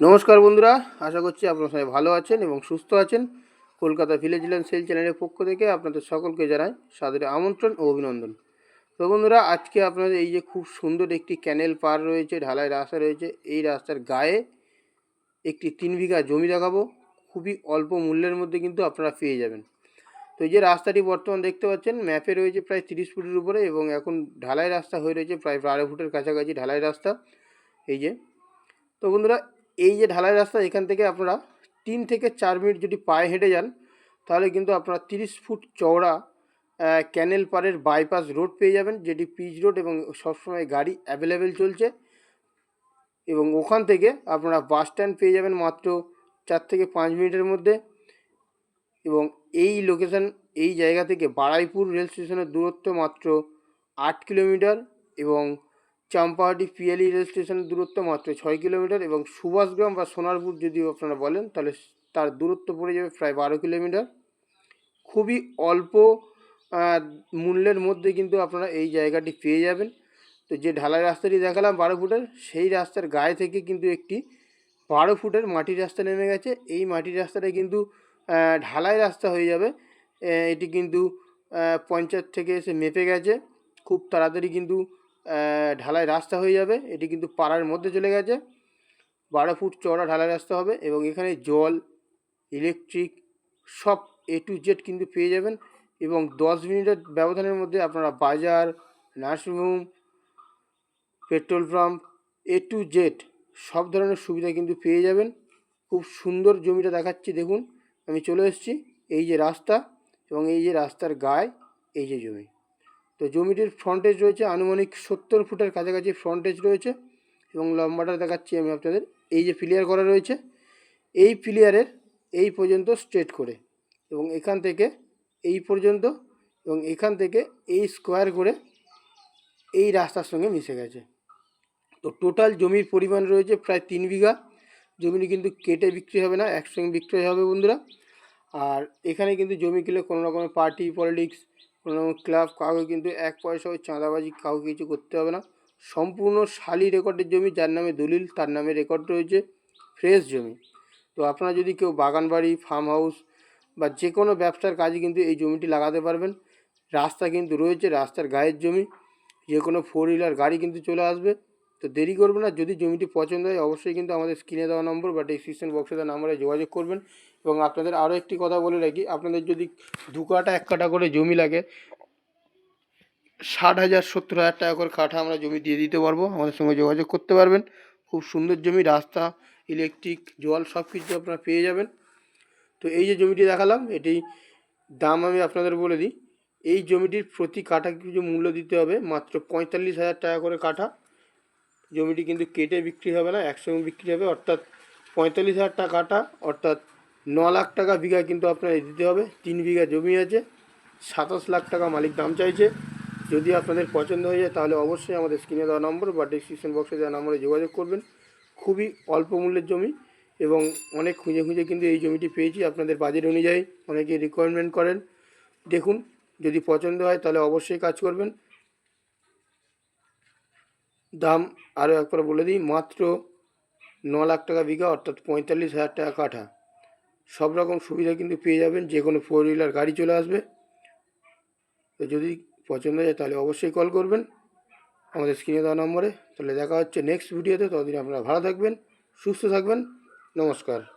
নমস্কার বন্ধুরা, আশা করছি আপনারা সবাই ভালো আছেন এবং সুস্থ আছেন। কলকাতা ভিলেজ ল্যান্ড সেল চ্যানেলের পক্ষ থেকে আপনাদের সকলকে জানাই সাদরে আমন্ত্রণ ও অভিনন্দন। তো বন্ধুরা, আজকে আপনাদের এই যে খুব সুন্দর একটি ক্যানেল পার রয়েছে, ঢালাই রাস্তা রয়েছে, এই রাস্তার গায়ে একটি তিন বিঘা জমি দেখাবো। খুবই অল্প মূল্যের মধ্যে কিন্তু আপনারা পেয়ে যাবেন। তো এই যে রাস্তাটি বর্তমান দেখতে পাচ্ছেন ম্যাপে রয়েছে প্রায় তিরিশ ফুটের উপরে এবং এখন ঢালাই রাস্তা হয়ে রয়েছে প্রায় বারো ফুটের কাছাকাছি ঢালাই রাস্তা। এই যে, তো বন্ধুরা এই যে ঢালাই রাস্তা, এখান থেকে আপনারা তিন থেকে চার মিনিট যদি পায়ে হেঁটে যান, তাহলে কিন্তু আপনারা তিরিশ ফুট চওড়া ক্যানেল পাড়ের বাইপাস রোড পেয়ে যাবেন, যেটি পিচ রোড এবং সবসময় গাড়ি অ্যাভেলেবেল চলছে। এবং ওখান থেকে আপনারা বাস স্ট্যান্ড পেয়ে যাবেন মাত্র চার থেকে পাঁচ মিনিটের মধ্যে। এবং এই লোকেশন এই জায়গা থেকে বারাইপুর রেল স্টেশনের দূরত্ব মাত্র আট কিলোমিটার এবং চাম্পাহাটি পিএলই রেল স্টেশনের দূরত্ব মাত্র ছয় কিলোমিটার এবং সুভাষগ্রাম বা সোনারপুর যদি আপনারা বলেন, তাহলে তার দূরত্ব পড়ে যাবে প্রায় বারো কিলোমিটার। খুবই অল্প মূল্যের মধ্যে কিন্তু আপনারা এই জায়গাটি পেয়ে যাবেন। তো যে ঢালাই রাস্তাটি দেখালাম বারো ফুটের, সেই রাস্তার গায়ে থেকে কিন্তু একটি বারো ফুটের মাটির রাস্তা নেমে গেছে। এই মাটির রাস্তাটা কিন্তু ঢালাই রাস্তা হয়ে যাবে। এটি কিন্তু পঞ্চায়েত থেকে এসে মেপে গেছে। খুব তাড়াতাড়ি কিন্তু ঢালাই রাস্তা হয়ে যাবে। এটি কিন্তু পাড়ার মধ্যে চলে গেছে। বারো ফুট চওড়া ঢালাই রাস্তা হবে এবং এখানে জল ইলেকট্রিক সব এ টু জেড কিন্তু পেয়ে যাবেন এবং দশ মিনিটের ব্যবধানের মধ্যে আপনারা বাজার nursing home petrol pump A to Z সব ধরনের সুবিধা কিন্তু পেয়ে যাবেন। খুব সুন্দর জমিটা দেখাচ্ছি, দেখুন। আমি চলে এসেছি। এই যে রাস্তা এবং এই যে রাস্তার গায়ে এই যে জমি। তো জমিটির ফ্রন্টেজ রয়েছে, আনুমানিক সত্তর ফুটের কাছাকাছি ফ্রন্টেজ রয়েছে এবং লম্বাটা দেখাচ্ছি আমি আপনাদের। এই যে প্লেয়ার করা রয়েছে, এই প্লেয়ারের এই পর্যন্ত স্ট্রেট করে এবং এখান থেকে এই পর্যন্ত এবং এখান থেকে এই স্কোয়ার করে এই রাস্তার সঙ্গে মিশে গেছে। তো টোটাল জমির পরিমাণ রয়েছে প্রায় তিন বিঘা। জমিটি কিন্তু কেটে বিক্রি হবে না, একসঙ্গে বিক্রি হবে বন্ধুরা। আর এখানে কিন্তু জমি কিনলে কোনো রকমের পার্টি পলিটিক্স কোনো ক্লাব কাউকে কিন্তু এক পয়সা ওই চাঁদাবাজি কাউকে কিছু করতে হবে না। সম্পূর্ণ শালি রেকর্ডের জমি, যার নামে দলিল, তার নামে রেকর্ড রয়েছে, ফ্রেশ জমি। তো আপনারা যদি কেউ বাগান বাড়ি ফার্ম হাউস বা যে কোনো ব্যবসার কাজে কিন্তু এই জমিটি লাগাতে পারবেন। রাস্তা কিন্তু রয়েছে, রাস্তার গায়ের জমি। যে কোনো ফোর হুইলার গাড়ি কিন্তু চলে আসবে। তো দেরি করবেন না, যদি জমিটি পছন্দ হয় অবশ্যই কিন্তু আমাদের স্ক্রিনে দেওয়া নম্বর বা ডিসক্রিপশন বক্সে দেওয়া নম্বরে যোগাযোগ করবেন। এবং আপনাদের আরও একটি কথা বলে রাখি, আপনাদের যদি দু কাটা এক কাটা করে জমি লাগে, ষাট হাজার সত্তর হাজার টাকা করে কাঠা আমরা জমি দিয়ে দিতে পারব, আমাদের সঙ্গে যোগাযোগ করতে পারবেন। খুব সুন্দর জমি, রাস্তা ইলেকট্রিক জল সব কিছু আপনারা পেয়ে যাবেন। তো এই যে জমিটি দেখালাম এটি দাম আমি আপনাদের বলে দিই, এই জমিটির প্রতি কাঠা কিছু মূল্য দিতে হবে মাত্র পঁয়তাল্লিশ হাজার টাকা করে কাঠা। জমিটি কিন্তু কেটে বিক্রি হবে না একসঙ্গে বিক্রি হবে। অর্থাৎ পঁয়তাল্লিশ হাজার টাকাটা অর্থাৎ ন লাখ টাকা বিঘা কিন্তু আপনার দিতে হবে। তিন বিঘা জমি আছে, সাতাশ লাখ টাকা মালিক দাম চাইছে। যদি আপনাদের পছন্দ হয়ে যায় তাহলে অবশ্যই আমাদের স্ক্রিনে দেওয়া নম্বর বা ডিসক্রিপশন বক্সে দেওয়া নম্বরে যোগাযোগ করবেন। খুবই অল্প মূল্যের জমি এবং অনেক খুঁজে খুঁজে কিন্তু এই জমিটি পেয়েছি। আপনাদের বাজেট অনুযায়ী অনেকে রিকোয়ারমেন্ট করেন। দেখুন, যদি পছন্দ হয় তাহলে অবশ্যই কাজ করবেন। দাম আরও একবার বলে দিই, মাত্র ন লাখ টাকা বিঘা, অর্থাৎ পঁয়তাল্লিশ হাজার টাকা কাঠা। সব রকম সুবিধা কিন্তু পেয়ে যাবেন, যে কোনো ফোর হুইলার গাড়ি চলে আসবে। তো যদি পছন্দ হয় তাহলে অবশ্যই কল করবেন আমাদের স্ক্রিনে দেওয়া নম্বরে। তাহলে দেখা হচ্ছে নেক্সট ভিডিওতে ততদিন আপনারা ভালো থাকবেন, সুস্থ থাকবেন। নমস্কার।